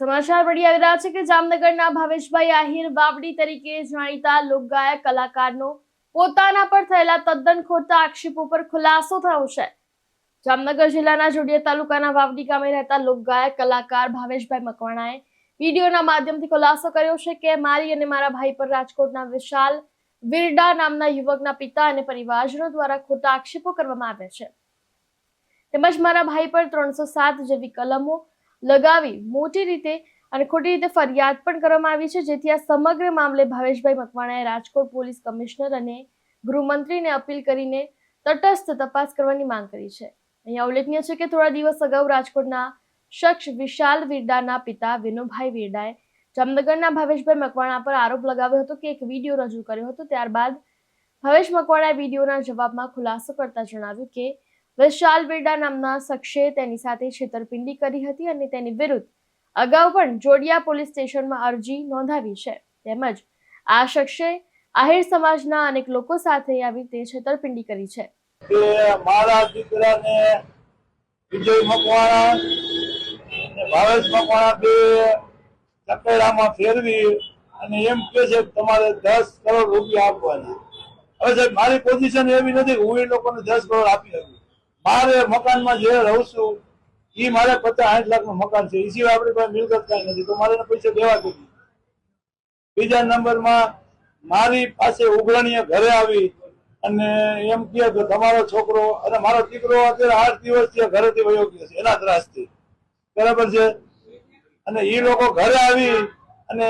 સમાચાર મળી આવી રહ્યા છે કે જામનગરના ભાવેશભાઈ આહિર વાવડી તરીકે જાણીતા લોકગાયક કલાકારનો પોતાના પર થયેલા તદ્દન ખોટા આક્ષેપો પર ખુલાસો થયો છે. જામનગર જિલ્લાના જોડિયા તાલુકાના વાવડી ગામે રહેતા લોકગાયક કલાકાર ભાવેશભાઈ મકવાણાએ વિડીયોના માધ્યમથી ખુલાસો કર્યો છે કે મારી અને મારા ભાઈ પર રાજકોટના વિશાલ વિરડા નામના યુવકના પિતા અને પરિવારજનો દ્વારા ખોટા આક્ષેપો કરવામાં આવ્યા છે. તેમજ મારા ભાઈ પર ત્રણસો સાત જેવી કલમો લગાવી મોટી રીતે અને ખોટી રીતે ફરિયાદ પણ કરવામાં આવી છે, જેથી આ સમગ્ર મામલે ભાવેશભાઈ મકવાણાએ રાજકોટ પોલીસ કમિશનર અને ગૃહમંત્રીને અપીલ કરીને તટસ્થ તપાસ કરવાની માંગ કરી છે. અહીંયા ઉલ્લેખનીય છે કે થોડા દિવસ અગાઉ રાજકોટના શખ્સ વિશાલ વિરડાના પિતા વિનુભાઈ વિરડાએ જામનગરના ભાવેશભાઈ મકવાણા પર આરોપ લગાવ્યો હતો કે એક વીડિયો રજૂ કર્યો હતો. ત્યારબાદ ભાવેશ મકવાણાએ વિડીયોના જવાબમાં ખુલાસો કરતા જણાવ્યું કે વિશાલ વિરડા નામના શખ્સે તેની સાથે છેતરપિંડી કરી હતી અને તેની વિરુદ્ધ અગાઉ પણ જોડિયા પોલીસ સ્ટેશનમાં અરજી નોંધાવી છે. તેમજ આ શખ્સે આહિર સમાજના અનેક લોકો સાથે આવી તે છેતરપિંડી કરી છે. મારા દીકરાને વિજય મકવાણા ભાવેશ મકવાણા બે ચકેડામાં ફેરવી અને એમ કે છે તમારે દસ કરોડ રૂપિયા આપવાના. હવે સાહેબ, મારી પોઝિશન એવી નથી હું એ લોકોને દસ કરોડ આપી શકું. મારે મકાનમાં જે રહું છું એ મારે પચાસ લાખ લાખનું મકાન છે. એ સિવાય આપણી પાસે મિલકત કાંઈ નથી. તો મારે પૈસા દેવા નથી બીજા નંબરમાં મારી પાસે ઉઘરાણીએ ઘરે આવી અને એમ કે તમારો છોકરો અને મારો દીકરો અત્યારે આઠ દિવસ છે ઘરેથી વયો ગયો છે, એના ત્રાસથી. બરાબર છે? અને એ લોકો ઘરે આવી અને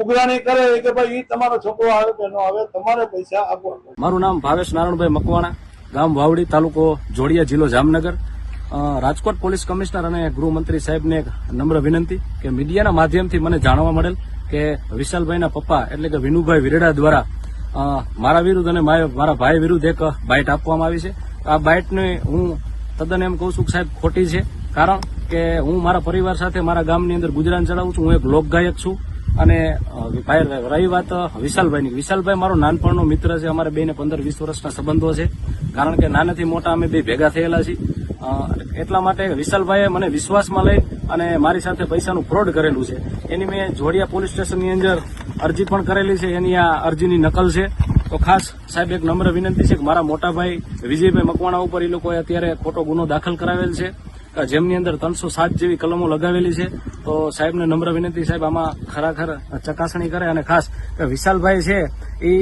ઉઘરાણી કરે કે ભાઈ એ તમારો છોકરો આવે કે ન આવે, તમારે પૈસા આપવા મારું નામ ભાવેશ નારાયણભાઈ મકવાણા. ગામ વાવડી તાલુકો જોડિયા જિલ્લો જામનગર. રાજકોટ પોલીસ કમિશનર અને ગૃહમંત્રી સાહેબને એક નમ્ર વિનંતી કે મીડિયાના માધ્યમથી મને જાણવા મળેલ કે વિશાલભાઈના પપ્પા એટલે કે વિનુભાઈ વિરડા દ્વારા મારા વિરુદ્ધ અને મારા ભાઈ વિરુદ્ધ એક બાઇટ આપવામાં આવી છે. આ બાઇટને હું તદ્દન એમ કહું છું કે સાહેબ ખોટી છે. કારણ કે હું મારા પરિવાર સાથે મારા ગામની અંદર ગુજરાન ચડાવું છું. હું એક લોકગાયક છું અને રહી વાત વિશાલભાઈની. વિશાલભાઈ મારો નાનપણનો મિત્ર છે. અમારે બે ને પંદર વીસ વર્ષના સંબંધો છે. કારણ કે નાનાથી મોટા અમે બે ભેગા થયેલા છીએ. એટલા માટે વિશાલભાઈએ મને વિશ્વાસમાં લઈ અને મારી સાથે પૈસાનું ફ્રોડ કરેલું છે. એની મેં જોડિયા પોલીસ સ્ટેશનની અંદર અરજી પણ કરેલી છે. એની આ અરજીની નકલ છે. તો ખાસ સાહેબ એક નમ્ર વિનંતી છે કે મારા મોટાભાઈ વિજયભાઈ મકવાણા ઉપર એ લોકોએ અત્યારે ખોટો ગુનો દાખલ કરાવેલ છે. જેમની અંદર ત્રણસો સાત જેવી કલમો લગાવેલી છે. તો સાહેબને નમ્ર વિનંતી સાહેબ, આમાં ખરેખર ચકાસણી કરે અને ખાસ વિશાલભાઈ છે, એ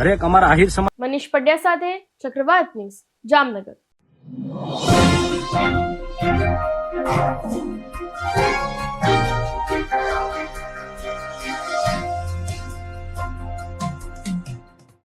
હરેક અમારા આહિર સમાજ મનીષ પંડ્યા સાથે ચક્રવાત ન્યૂઝ, જામનગર.